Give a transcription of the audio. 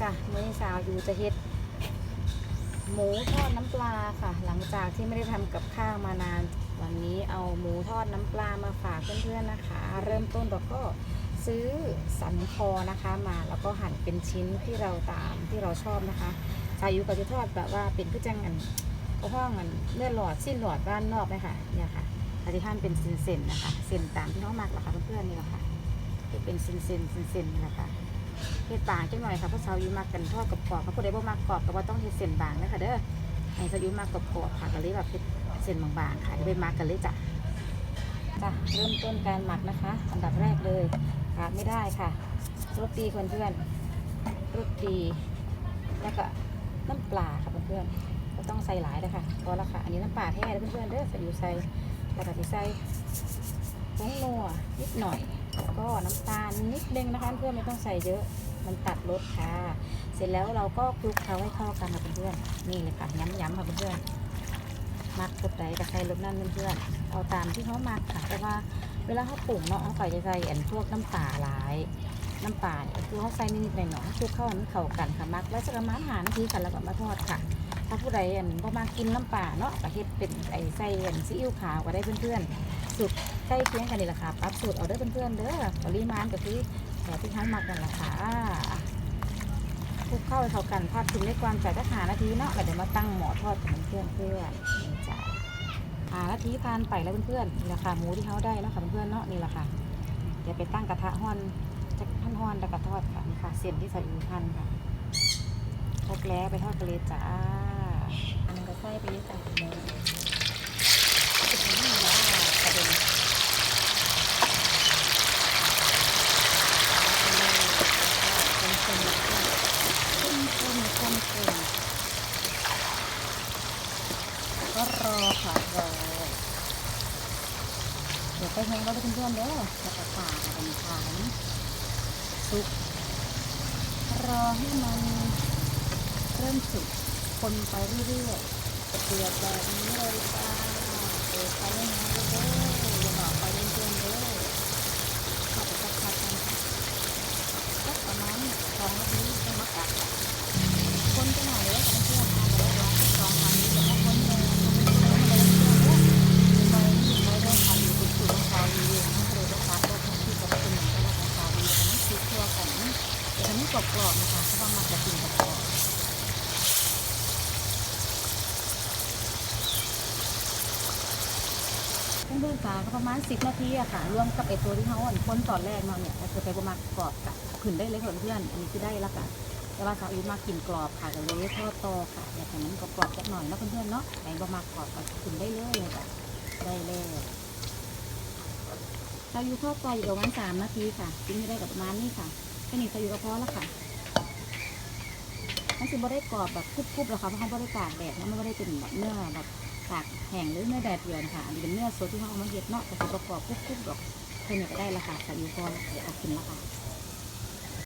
จ้ะมื้อนี้สาวอยู่จะเฮ็ด หมูทอดน้ำปลาค่ะ หลังจากที่ไม่ได้ทำกับข้าวมานาน วันนี้เอาหมูทอดน้ำปลามาฝากเพื่อนๆนะคะ เริ่มต้นเราก็ซื้อสันคอนะคะมาแล้วก็หั่นเป็นชิ้นที่เราตามที่เราชอบนะคะสายุก็จะทอดแบบว่าเป็นคือจังอันก็ห้องอันเลือดหลอดสิ้นหลอดบ้านนอกเลยค่ะเนี่ยค่ะอาทิท่นเป็นเส้นๆนะคะเส้นตามที่เขามักหละค่ะเพื่อนๆนี่แหละค่ะที่เป็นเส้นๆเส้นๆนะคะ เฮ็ดบางจังหน่อยค่ะเพราะสาวอยู่มักกันทอดกับกรอบเขาผู้ใดบ่มักกรอบก็บ่าต้องเฮ็ดเส้นบางนะคะเด้อให้สาวอยู่มักกับกรอบค่ะก็เลยแบบเฮ็ดเส้นบางๆค่ะจะไปมักกันเลยจ้ะจ้ะเริ่มต้นการหมักนะคะอันดับแรกเลยขาดไม่ได้ค่ะรสดีเพื่อนๆรสดีแล้วก็น้ำปลาค่ะเพื่อนๆก็ต้องใส่หลายเลยค่ะพอละค่ะอันนี้น้ำปลาแท้เพื่อนๆเด้อสาวอยู่ใส่แล้วก็ใส่ผงนัวนิดหน่อย แล้วก็น้ำตาลนิดนึงนะคะเพื่อนไม่ต้องใส่เยอะมันตัดรสค่ะ เสร็จแล้วเราก็คลุกเคล้าให้เข้ากันค่ะเพื่อนนี่เลยค่ะย้ำๆค่ะเพื่อนมักกดใดกับใส่รสนั่นเพื่อนเอาตามที่เขามักค่ะแต่ว่าเวลาเขาปรุงเนาะเขาใส่จใส่อันพวกน้ำปลาหลายน้ำปลาเนี่ยคือเขาใส่นิดๆหน่อยๆคลุกเข้ามันเข้ากันค่ะมักแล้วจะประมาณหานาทีกันแล้วก็มาทอดค่ะ ผู้ใดอันบ่มากินน้ำปลาเนาะก็เฮ็ดเป็นไอ้ใส่อันซีอิ๊วขาวก็ได้เพื่อนๆสูตรใกล้เคียงกันนี่แหละค่ะปรับสูตรเอาเด้อเพื่อนๆเด้อปริมาณก็คือแต่ที่ท่านมักกันละค่ะคลุกเข้าให้เข้ากันทอดทิ้งได้ความใจก็หานาทีเนาะแล้วเดี๋ยวมาตั้งหม้อทอดกับเพื่อนๆเพื่อนจ้าหานาทีผ่านไปแล้วเพื่อนๆนี่แหละค่ะหมูที่เขาได้เนาะค่ะเพื่อนๆเนาะนี่แหละค่ะเดี๋ยวไปตั้งกระทะฮ้อนจะท่านฮ้อนแล้วก็ทอดค่ะนี่ค่ะเส้นที่ใส่อยู่พันค่ะครบแล้วไปทอดกันเลยจ้า อันนั้นก็ใส่ไปเลยจ้ะหมูนี่ว่ากระเด็นเป็นเส้นๆเป็นเส้นๆเป็นเส้นๆก็รอค่ะรอเดี๋ยวไปแห้งก็ได้เพื่อนๆเด้อแล้วก็ขากันขาสุกรอให้มันเริ่มสุก คนไปเรื่อยๆจะเดือดแบบนี้เลยจ้าเปิดไฟให้น้อยเด้ออย่าบอกไฟเล่นเพื่อนเด้อข้าไปสักพักกันค่ะสักประมาณสองนาทีจะมักอะคนไปหน่อยเลยค่ะเพื่อนๆค่ะเดี๋ยวเราสองสามนี้เดี๋ยวมาคนเลยคนเลยคนเลยเพื่อนเด้อไปนี่ไปเรื่องความอยู่เป็นสูตรของเขาอยู่ให้เร็วได้ฟังได้ทั้งที่กับเป็นหนึ่งก็ได้ของเขาดีแต่นี่คือตัวของแต่นี่กรอบๆนะคะเพราะว่ามันจะกินกรอบๆ เพื่อนๆค่ะก็ประมาณ10นาทีอะค่ะรวมกับไอตัวที่เขาอ่อนพ้นตอนแรกเนาะเนี่ยก็คือไปประมาณกรอบกับขึ้นได้เลยค่ะเพื่อนๆอันนี้คือได้ละค่ะแต่ว่าสาวอีมากินกรอบค่ะก็เลยทอดต่อค่ะอยากให้มันกรอบๆสักหน่อยเนะเพื่อนๆเนาะไอ้ประมาณกรอบก็ขึ้นได้เลยเลยค่ะได้เลยเราอยู่ทอดไปอยู่ประมาณ3นาทีค่ะกินไม่ได้กับประมาณนี้ค่ะแค่นี้สาวอยู่ก็พอล้วค่ะมันคือบ่ได้กรอบแบบกรุบๆหรอกค่ะเพราะเขาบ่ได้ตากแดดนะมันไม่ได้เป็นแบบเนื้อแบบ ตากแห้งหรือเนื้อแดดเดียวนค่ะอันนี้เป็นเนื้อสดที่เขาเอามาเย็ดเนาะแต่ประกอบคุกๆดอกแค่นี้ก็ได้ละค่ะใส่ยูฟอนเดี๋ยวเอากินละค่ะ